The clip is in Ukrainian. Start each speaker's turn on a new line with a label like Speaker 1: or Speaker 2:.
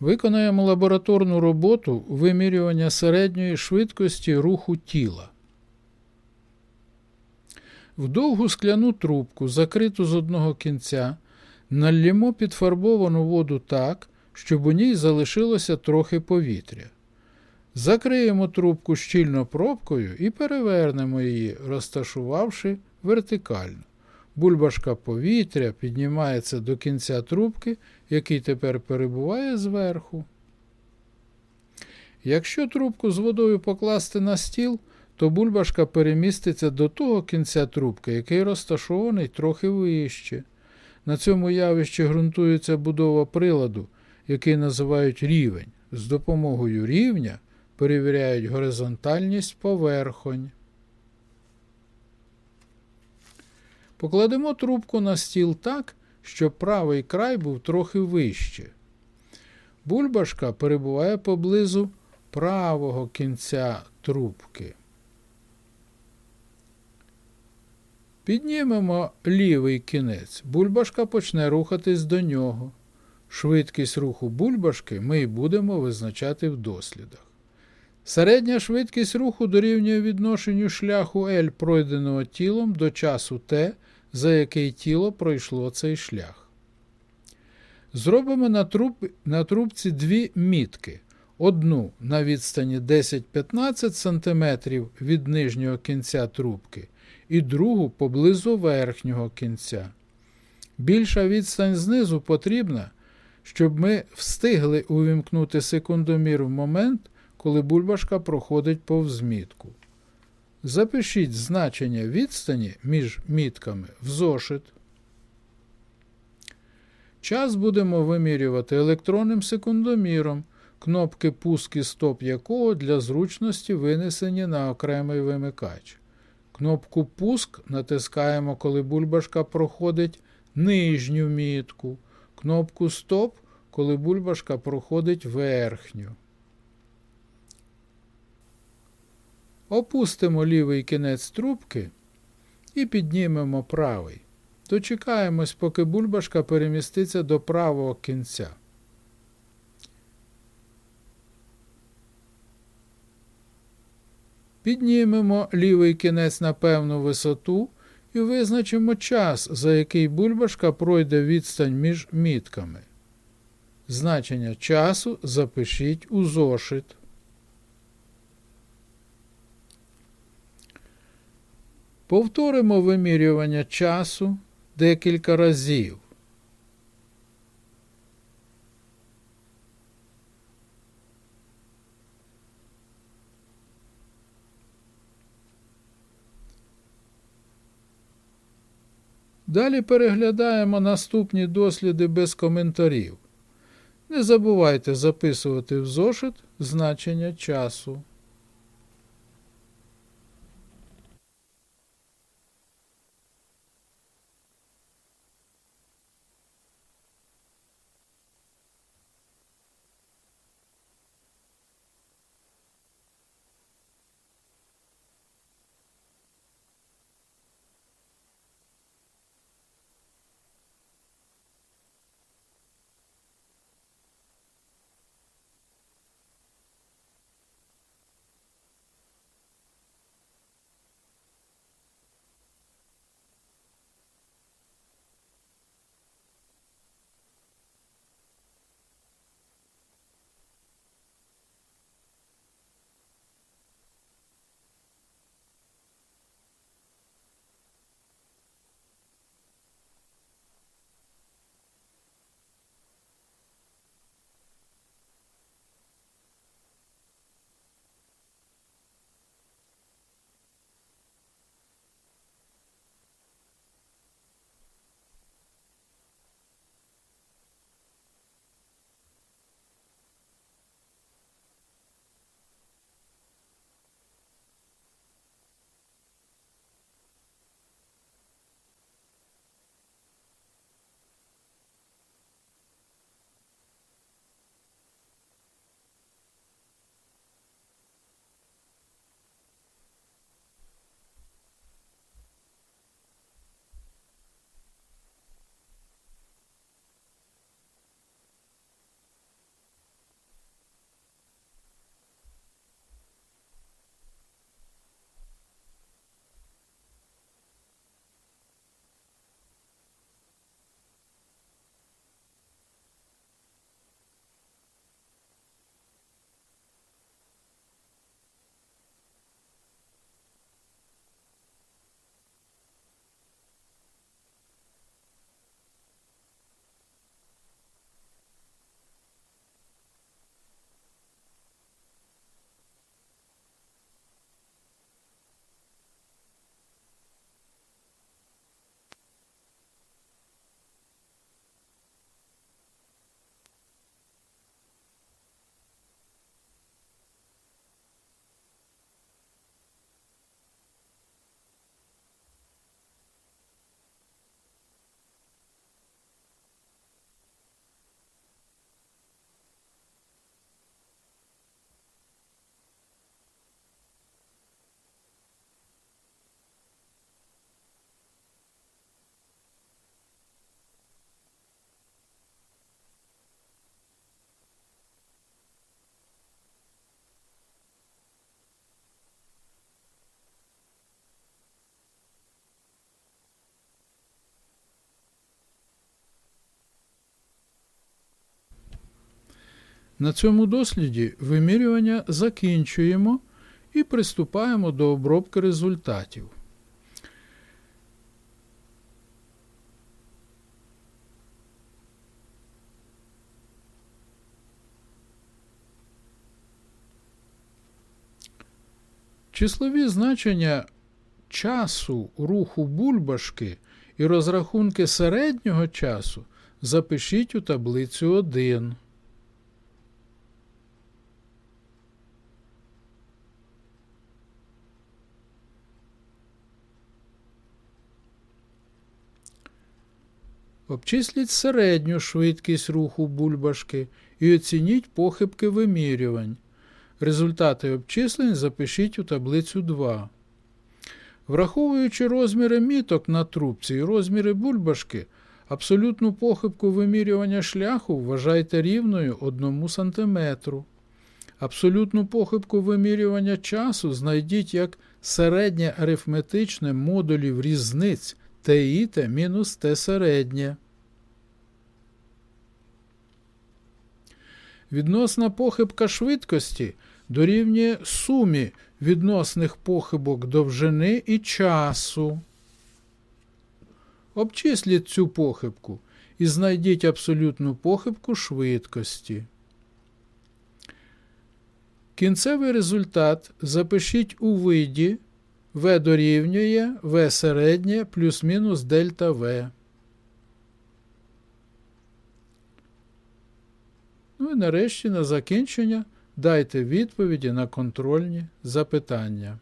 Speaker 1: Виконаємо лабораторну роботу вимірювання середньої швидкості руху тіла. В довгу скляну трубку, закриту з одного кінця, налємо підфарбовану воду так, щоб у ній залишилося трохи повітря. Закриємо трубку щільно пробкою і перевернемо її, розташувавши вертикально. Бульбашка повітря піднімається до кінця трубки, який тепер перебуває зверху. Якщо трубку з водою покласти на стіл, то бульбашка переміститься до того кінця трубки, який розташований трохи вище. На цьому явищі ґрунтується будова приладу, який називають рівень. З допомогою рівня перевіряють горизонтальність поверхонь. Покладемо трубку на стіл так, щоб правий край був трохи вище. Бульбашка перебуває поблизу правого кінця трубки. Піднімемо лівий кінець. Бульбашка почне рухатись до нього. Швидкість руху бульбашки ми й будемо визначати в дослідах. Середня швидкість руху дорівнює відношенню шляху L, пройденого тілом до часу T, за який тіло пройшло цей шлях. Зробимо на, труб, на трубці дві мітки. Одну на відстані 10-15 см від нижнього кінця трубки і другу поблизу верхнього кінця. Більша відстань знизу потрібна, щоб ми встигли увімкнути секундомір в момент, коли бульбашка проходить повз мітку. Запишіть значення відстані між мітками в зошит. Час будемо вимірювати електронним секундоміром, кнопки пуск і стоп якого для зручності винесені на окремий вимикач. Кнопку Пуск натискаємо, коли бульбашка проходить нижню мітку. Кнопку Стоп, коли бульбашка проходить верхню. Опустимо лівий кінець трубки і піднімемо правий. Дочекаємось, поки бульбашка переміститься до правого кінця. Піднімемо лівий кінець на певну висоту і визначимо час, за який бульбашка пройде відстань між мітками. Значення часу запишіть у зошит. Повторимо вимірювання часу декілька разів. Далі переглядаємо наступні досліди без коментарів. Не забувайте записувати в зошит значення часу. На цьому досліді вимірювання закінчуємо і приступаємо до обробки результатів. Числові значення часу руху бульбашки і розрахунки середнього часу запишіть у таблицю 1. Обчисліть середню швидкість руху бульбашки і оцініть похибки вимірювань. Результати обчислень запишіть у таблицю 2. Враховуючи розміри міток на трубці і розміри бульбашки, абсолютну похибку вимірювання шляху вважайте рівною 1 см. Абсолютну похибку вимірювання часу знайдіть як середнє арифметичне модулів різниць t мінус t середнє. Відносна похибка швидкості дорівнює сумі відносних похибок довжини і часу. Обчисліть цю похибку і знайдіть абсолютну похибку швидкості. Кінцевий результат запишіть у виді v дорівнює В середнє плюс-мінус дельта В. Ну і нарешті на закінчення дайте відповіді на контрольні запитання.